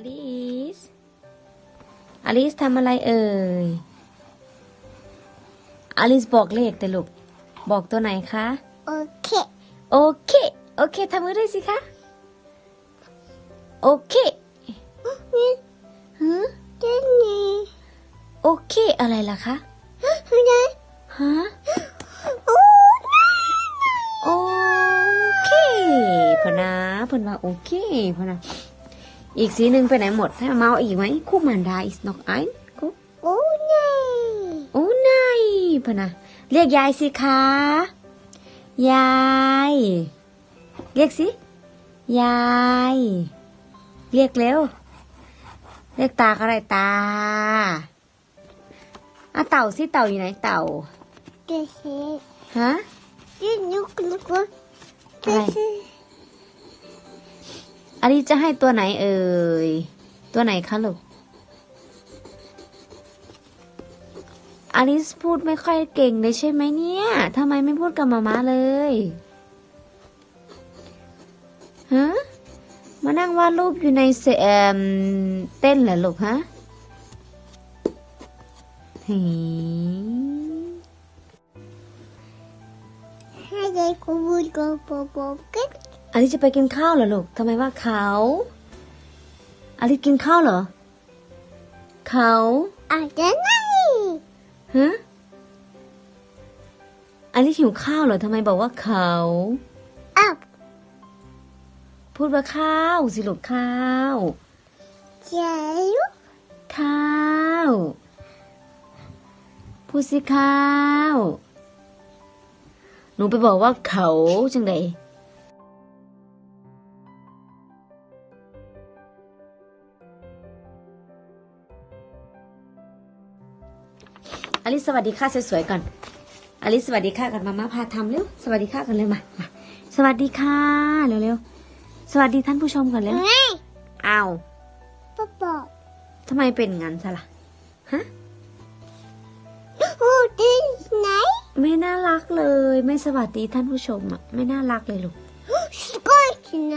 อลิสอลิสทำอะไรเอ่ยอลิสบอกเลขแต่ลูก บอกตัวไหนคะ โอเค โอเค โอเคทำมือด้วยสิคะ โอเคนี่ฮะเจ้านี่โอเคอะไรล่ะคะไม่ได้ฮะโอ้โอเคพะนะเพนว่าโอเคพะนะ อีกสีหนึ่งไปไหนหมด ให้มาเมาอีกไหมคู่มันดา is noch ein คู่โอ้นี่โอ้นายพะนะเรียกยายสิคะ ยาย เรียกสิ ยาย เรียกเร็ว เรียกตาก็ได้ตาอะเต่าสิเต่าอยู่ไหนเต่าเจ้าสิฮะเจ้านุกนุก อะไรอันนี้จะให้ตัวไหนเอ่ย ตัวไหนคะลูกอลิสพูดไม่ค่อยเก่งเลยใช่ไหมเนี่ยทำไมไม่พูดกับมาม่าเลยฮะมานั่งวาดรูปอยู่ในเซเอมเต้นเหรอลูกฮะหีให้ได้กูบูดกูโปโปกัน อลิสจะไปกินข้าวเหรอลูกทำไมว่าเขาอลิสกินข้าวเหรอ เขาอาจจะนั่งฮะอลิสหิวข้าวเหรอทำไมบอกว่าเขาอ้าวพูดว่าข้าวสิลูกข้าวเจ้าลูกข้าวพูดสิข้าว หนูไปบอกว่าเขาจังได ลิสสวัสดีค่ะสวยๆก่อนอลิสสวัสดีค่ะกันมาม่าพาทำเร็วสวัสดีค่ะกันเลยมามาสวัสดีค่ะเร็วๆสวัสดีท่านผู้ชมก่อนเร็วไงอ้าวป๊าป๊าทำไมเป็นงั้นซะล่ะฮะโอ้ดิไหนไม่น่ารักเลย ไม่สวัสดีท่านผู้ชมอะไม่น่ารักเลยลูกสกอยที่ไหน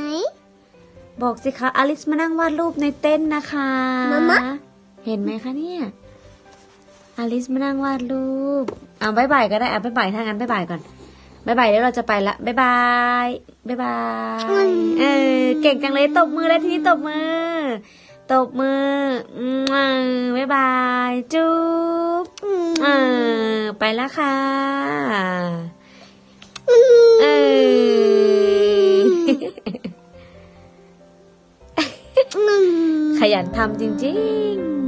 บอกสิคะอลิสมานั่งวาดรูปในเต้นท์นะคะมาม่าเห็นไหมคะเนี่ย อลิสมานั่งวาดรูปเอาบายบายก็ได้เอาบายบายถ้างั้นบายบายก่อนบายบายเดี๋ยวเราจะไปละบายบายบายบายเออเก่งจังเลยตบมือเลยทีนี้ตบมือ ตบมืออืมบายบายจุ๊บเออไปล้วค่ะเออขยันทำจริง ๆ